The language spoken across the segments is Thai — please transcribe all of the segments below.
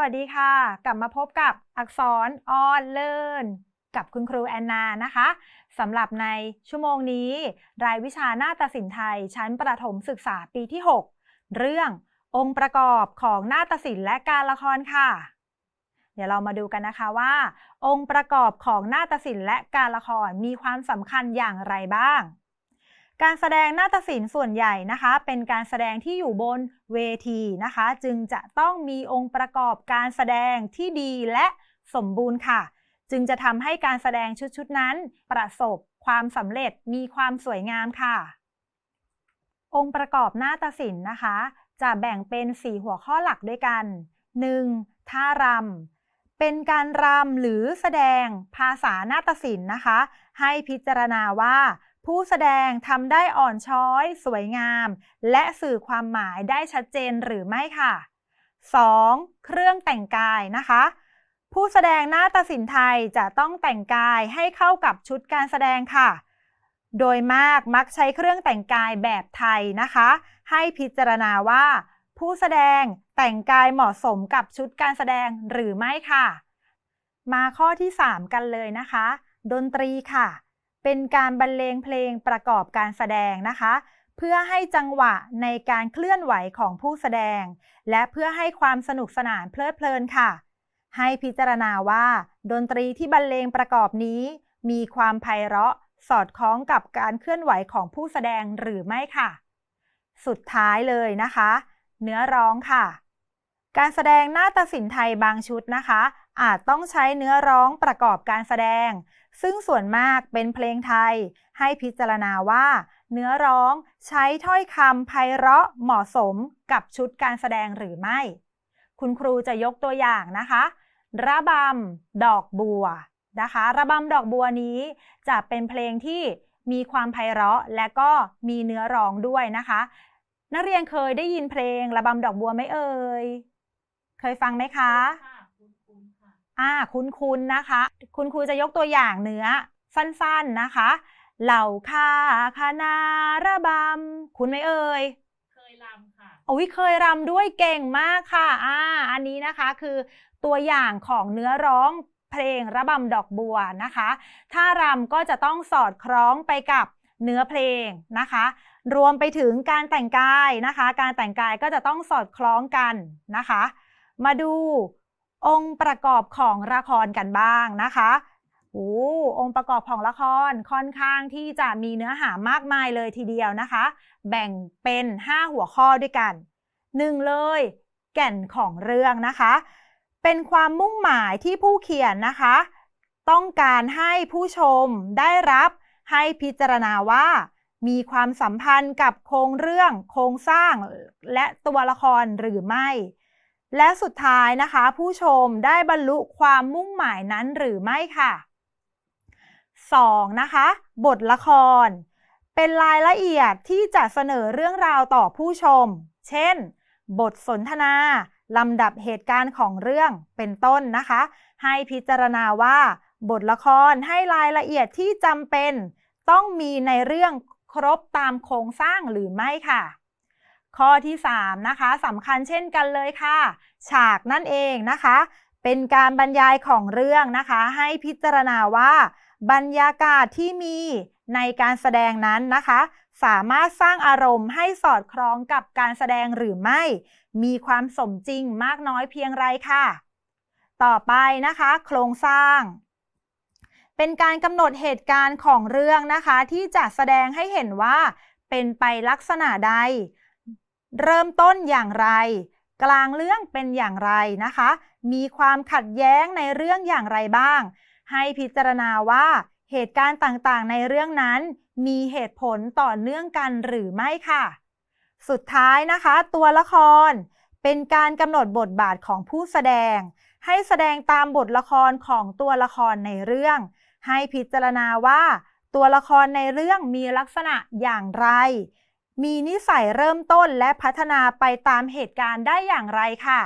วัสดีค่ะ กลับมาพบกับอักษรออนเลินกับคุณครูแอนนานะคะสำหรับในชั่วโมงนี้ รายวิชาหน้าฏศิลป์ไทย ชั้นประถมศึกษาปีที่ 6 เรื่ององค์ประกอบของหน้าฏศิลป์และการละครค่ะ เดี๋ยวเรามาดูกันนะคะว่า องค์ประกอบของหน้าฏศิลป์และการละครมีความสำคัญอย่างไรบ้าง การแสดงนาฏศิลป์ส่วนใหญ่นะคะ เป็นการแสดงที่อยู่บนเวทีนะคะ จึงจะต้องมีองค์ประกอบการแสดงที่ดีและสมบูรณ์ค่ะ จึงจะทำให้การแสดงชุดๆนั้น ประสบความสำเร็จมีความสวยงามค่ะ องค์ประกอบนาฏศิลป์นะคะ จะแบ่งเป็น 4 หัวข้อหลักด้วยกัน 1. ท่ารำเป็นการรำหรือแสดงภาษานาฏศิลป์นะคะ ให้พิจารณาว่า ผู้แสดงทำได้อ่อนช้อย สวยงาม และสื่อความหมายได้ชัดเจนหรือไม่ค่ะ 2. เครื่องแต่งกายนะคะ ผู้แสดงหน้าฏศิลป์ไทยจะต้องแต่งกายให้เข้ากับชุดการแสดงค่ะ โดยมากมักใช้เครื่องแต่งกายแบบไทยนะคะ ให้พิจารณาว่า ผู้แสดงแต่งกายเหมาะสมกับชุดการแสดงหรือไม่ค่ะ มาข้อที่ 3 กันเลยนะคะ ดนตรีค่ะ เป็นการบรรเลงเพลงประกอบการแสดงนะคะ เพื่อให้จังหวะในการเคลื่อนไหวของผู้แสดง และเพื่อให้ความสนุกสนานเพลิดเพลินค่ะ ให้พิจารณาว่า ดนตรีที่บรรเลงประกอบนี้ มีความไพเราะ สอดคล้องกับการเคลื่อนไหวของผู้แสดงหรือไม่ค่ะ สุดท้ายเลยนะคะ เนื้อร้องค่ะ การแสดงหน้าฏศิลป์ไทยบางชุดนะคะ อาจต้องใช้เนื้อร้องประกอบการแสดง ซึ่งส่วนมากเป็นเพลงไทย ให้พิจารณาว่า เนื้อร้องใช้ถ้อยคำไพเราะเหมาะสมกับชุดการแสดงหรือไม่ คุณครูจะยกตัวอย่างนะคะ ระบำดอกบัวนะคะ ระบำดอกบัวนี้จะเป็นเพลงที่มีความไพเราะและก็มีเนื้อร้องด้วยนะคะ นักเรียนเคยได้ยินเพลงระบำดอกบัวไหมเอ่ย เคยฟังไหมคะค่ะคุณคุณค่ะ อ่าคุ้นๆนะคะ คุณครูจะยกตัวอย่างเนื้อสั้นๆนะคะ เหล่าคาคณาระบำคุณไหมเอ่ยเคยรำค่ะโอ้ยเคยรำด้วยเก่งมากค่ะอ่าอันนี้นะคะคือตัวอย่างของเนื้อร้องเพลงระบำดอกบัวนะคะ ถ้ารำก็จะต้องสอดคล้องไปกับเนื้อเพลงนะคะ รวมไปถึงการแต่งกายนะคะ การแต่งกายก็จะต้องสอดคล้องกันนะคะ มาดู องค์ประกอบของละครกันบ้างนะคะโอ้องค์ประกอบของละครค่อนข้างที่จะมีเนื้อหามากมายเลยทีเดียวนะคะ แบ่งเป็น 5 หัวข้อด้วยกัน 1. เลย แก่นของเรื่องนะคะ เป็นความมุ่งหมายที่ผู้เขียนนะคะ ต้องการให้ผู้ชมได้รับให้พิจารณาว่า มีความสัมพันธ์กับโครงเรื่องโครงสร้างและตัวละครหรือไม่ และสุดท้ายนะคะ ผู้ชมได้บรรลุความมุ่งหมายนั้นหรือไม่ค่ะ 2. นะคะ บทละคร เป็นรายละเอียดที่จะเสนอเรื่องราวต่อผู้ชม เช่น บทสนทนาลำดับเหตุการณ์ของเรื่องเป็นต้นนะคะ ให้พิจารณาว่า บทละครให้รายละเอียดที่จำเป็น ต้องมีในเรื่องครบตามโครงสร้างหรือไม่ค่ะ ข้อที่ 3 นะคะสำคัญเช่นกันเลยค่ะ ฉากนั่นเองนะคะ เป็นการบรรยายของเรื่องนะคะ ให้พิจารณาว่า บรรยากาศที่มีในการแสดงนั้นนะคะ สามารถสร้างอารมณ์ให้สอดคล้องกับการแสดงหรือไม่ มีความสมจริงมากน้อยเพียงไรค่ะ ต่อไปนะคะ โครงสร้าง เป็นการกำหนดเหตุการณ์ของเรื่องนะคะ ที่จะแสดงให้เห็นว่า เป็นไปลักษณะใด เริ่มต้นอย่างไร กลางเรื่องเป็นอย่างไรนะคะ มีความขัดแย้งในเรื่องอย่างไรบ้าง ให้พิจารณาว่าเหตุการณ์ต่างๆ ในเรื่องนั้น มีเหตุผลต่อเนื่องกันหรือไม่ค่ะ สุดท้ายนะคะ ตัวละคร เป็นการกำหนดบทบาทของผู้แสดง ให้แสดงตามบทละครของตัวละครในเรื่อง ให้พิจารณาว่า ตัวละครในเรื่องมีลักษณะอย่างไร มีนิสัยเริ่มต้นและพัฒนาไปตามเหตุการณ์ได้อย่างไรค่ะ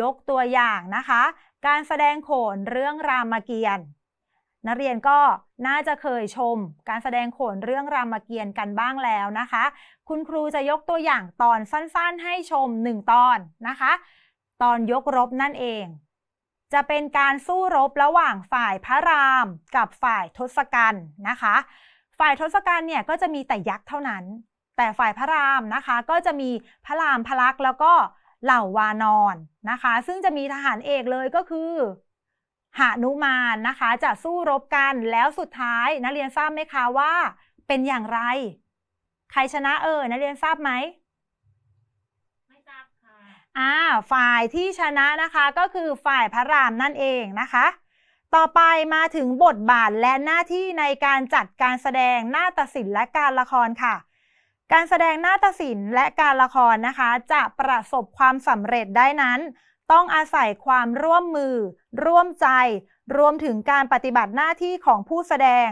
ยกตัวอย่างนะคะ การแสดงโขนเรื่องรามเกียรติ์นักเรียนก็น่าจะเคยชม การแสดงโขนเรื่องรามเกียรติ์กันบ้างแล้วนะคะ คุณครูจะยกตัวอย่างตอนสั้นๆ ให้ชม 1 ตอนนะคะตตอนยกรบนั่นเอง จะเป็นการสู้รบระหว่างฝ่ายพระรามกับฝ่ายทศกัณฐ์นะคะ ฝ่ายทศกัณฐ์เนี่ยก็จะมีแต่ยักษ์เท่านั้น แต่ฝ่ายพระรามนะคะก็จะมีพระรามพระลักษมณ์แล้วก็เหล่าวานอนนะคะ ซึ่งจะมีทหารเอกเลยก็คือหานุมานนะคะจะสู้รบกันแล้วสุดท้ายนักเรียนทราบไหมคะว่าเป็นอย่างไร ใครชนะเออนักเรียนทราบไหมไม่ทราบค่ะอ่าฝ่ายที่ชนะนะคะก็คือฝ่ายพระรามนั่นเองนะคะ ต่อไปมาถึงบทบาทและหน้าที่ในการจัดการแสดงนาฏศิลป์และการละครค่ะ การแสดงนาฏศิลป์และการละครนะคะ จะประสบความสำเร็จได้นั้น ต้องอาศัยความร่วมมือ ร่วมใจ รวมถึงการปฏิบัติหน้าที่ของผู้แสดง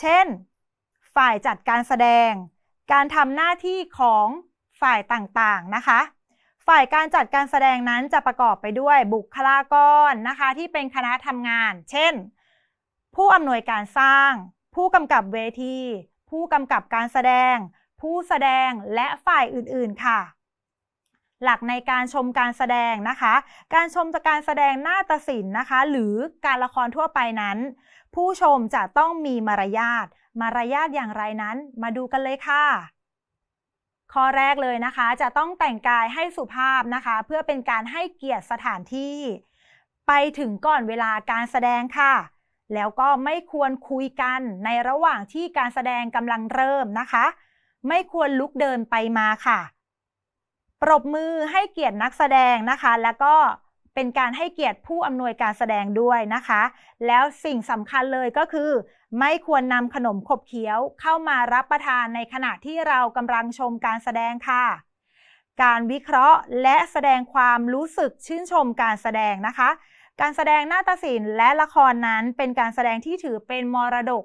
เช่น ฝ่ายจัดการแสดง การทำหน้าที่ของฝ่ายต่างๆนะคะ ฝ่ายการจัดการแสดงนั้นจะประกอบไปด้วยบุคลากรนะคะ ที่เป็นคณะทำงาน เช่น ผู้อำนวยการสร้าง ผู้กำกับเวที ผู้กำกับการแสดง ผู้แสดงและฝ่ายอื่นๆค่ะ หลักในการชมการแสดงนะคะ การชมการแสดงหน้าฏศิลป์นะคะ หรือการละครทั่วไปนั้น ผู้ชมจะต้องมีมารยาทมารยาทอย่างไรนั้นมาดูกันเลยค่ะ ข้อแรกเลยนะคะ จะต้องแต่งกายให้สุภาพนะคะ เพื่อเป็นการให้เกียรติสถานที่ ไปถึงก่อนเวลาการแสดงค่ะ แล้วก็ไม่ควรคุยกันในระหว่างที่การแสดงกำลังเริ่มนะคะ ไม่ควรลุกเดินไปมาค่ะ ปรบมือให้เกียรตินักแสดงนะคะ แล้วก็เป็นการให้เกียรติผู้อำนวยการแสดงด้วยนะคะ แล้วสิ่งสำคัญเลยก็คือ ไม่ควรนำขนมขบเคี้ยวเข้ามารับประทานในขณะที่เรากำลังชมการแสดงค่ะ การวิเคราะห์และแสดงความรู้สึกชื่นชมการแสดงนะคะ การแสดงนาฏศิลป์และละครนั้นเป็นการแสดงที่ถือเป็นมรดก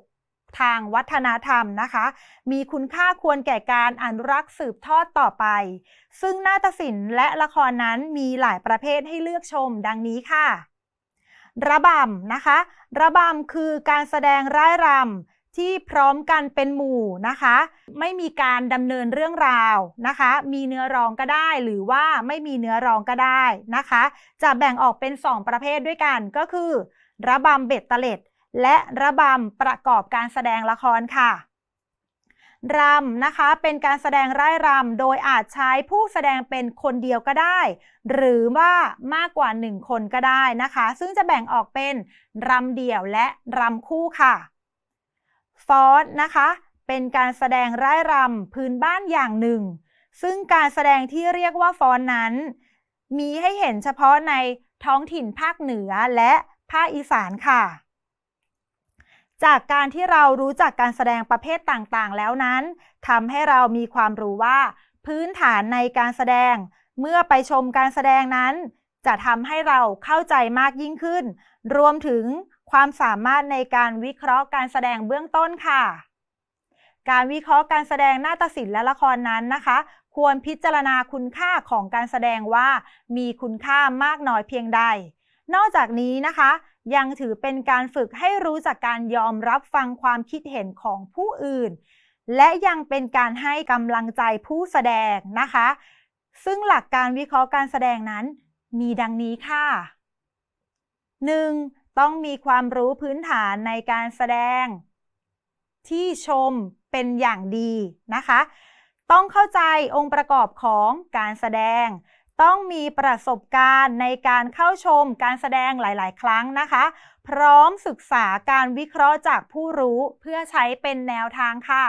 ทางวัฒนธรรมนะคะ มีคุณค่าควรแก่การอนุรักษ์สืบทอดต่อไป ซึ่งนาฏศิลป์และละครนั้นมีหลายประเภทให้เลือกชมดังนี้ค่ะ ระบำนะคะ ระบำคือการแสดงร่ายรำที่พร้อมกันเป็นหมู่นะคะ ไม่มีการดำเนินเรื่องราวนะคะ มีเนื้อร้องก็ได้หรือว่าไม่มีเนื้อร้องก็ได้นะคะ จะแบ่งออกเป็น 2 ประเภทด้วยกันก็คือ ระบำเบ็ดเล็ด และระบำประกอบการแสดงละครค่ะรำนะคะเป็นการแสดงร่ายรำโดยอาจใช้ผู้แสดงเป็นคนเดียวก็ได้ หรือว่ามากกว่า 1 คนก็ได้นะคะ ซึ่งจะแบ่งออกเป็นรำเดี่ยวและรำคู่ค่ะฟอสนะคะเป็นการแสดงร่ายรำพื้นบ้านอย่างหนึ่ง ซึ่งการแสดงที่เรียกว่าฟ้อนนั้น มีให้เห็นเฉพาะในท้องถิ่นภาคเหนือและภาคอีสานค่ะ จากการที่เรารู้จักการแสดงประเภทต่างๆ แล้วนั้นทำให้เรามีความรู้ว่า พื้นฐานในการแสดง เมื่อไปชมการแสดงนั้น จะทำให้เราเข้าใจมากยิ่งขึ้น รวมถึงความสามารถในการวิเคราะห์การแสดงเบื้องต้นค่ะ การวิเคราะห์การแสดงนาฏศิลป์และละครนั้นนะคะ ควรพิจารณาคุณค่าของการแสดงว่า มีคุณค่ามากน้อยเพียงใด นอกจากนี้นะคะ ยังถือเป็นการฝึกให้รู้จักการยอมรับฟังความคิดเห็นของผู้อื่น และยังเป็นการให้กำลังใจผู้แสดงนะคะ ซึ่งหลักการวิเคราะห์การแสดงนั้น มีดังนี้ค่ะ 1. ต้องมีความรู้พื้นฐานในการแสดง ที่ชมเป็นอย่างดีนะคะ ต้องเข้าใจองค์ประกอบของการแสดง ต้องมีประสบการณ์ในการเข้าชมการแสดงหลาย ๆ ครั้งนะคะ พร้อมศึกษาการวิเคราะห์จากผู้รู้เพื่อใช้เป็นแนวทางค่ะ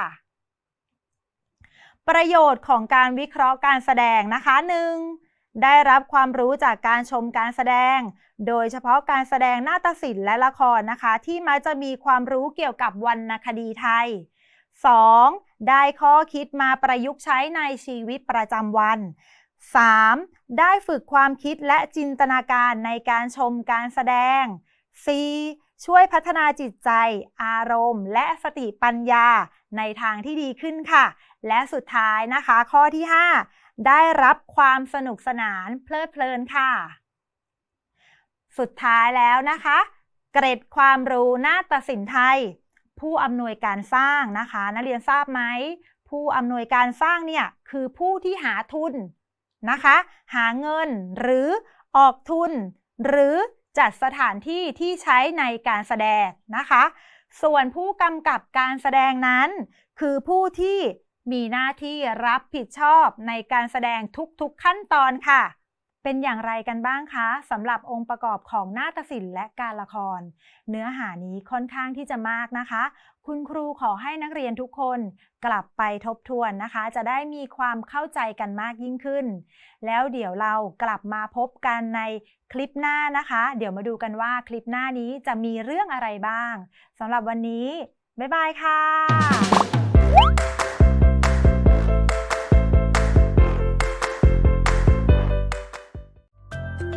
ประโยชน์ของการวิเคราะห์การแสดงนะคะ 1. ได้รับความรู้จากการชมการแสดง โดยเฉพาะการแสดงนาฏศิลป์และละครนะคะ ที่มักจะมีความรู้เกี่ยวกับวรรณคดีไทย 2. ได้ข้อคิดมาประยุกต์ใช้ในชีวิตประจำวัน 3. ได้ฝึกความคิดและจินตนาการในการชมการแสดง 4. ช่วยพัฒนาจิตใจ อารมณ์ และสติปัญญาในทางที่ดีขึ้นค่ะ และสุดท้ายนะคะข้อที่ 5 ได้รับความสนุกสนานเพลิดเพลินค่ะ สุดท้ายแล้วนะคะ เกร็ดความรู้นาฏศิลป์ไทย ผู้อำนวยการสร้างนะคะ นักเรียนทราบไหม ผู้อำนวยการสร้างเนี่ยคือผู้ที่หาทุน นะคะ หาเงินหรือออกทุน หรือจัดสถานที่ที่ใช้ในการแสดงนะคะ ส่วนผู้กำกับการแสดงนั้น คือผู้ที่มีหน้าที่รับผิดชอบในการแสดงทุกๆขั้นตอนค่ะ เป็นอย่างไรกันบ้างคะสำหรับองค์ประกอบของนาฏศิลป์และการละคร เนื้อหานี้ค่อนข้างที่จะมากนะคะ คุณครูขอให้นักเรียนทุกคนกลับไปทบทวนนะคะ จะได้มีความเข้าใจกันมากยิ่งขึ้น แล้วเดี๋ยวเรากลับมาพบกันในคลิปหน้านะคะ เดี๋ยวมาดูกันว่าคลิปหน้านี้จะมีเรื่องอะไรบ้างสำหรับวันนี้ บ๊ายบายค่ะ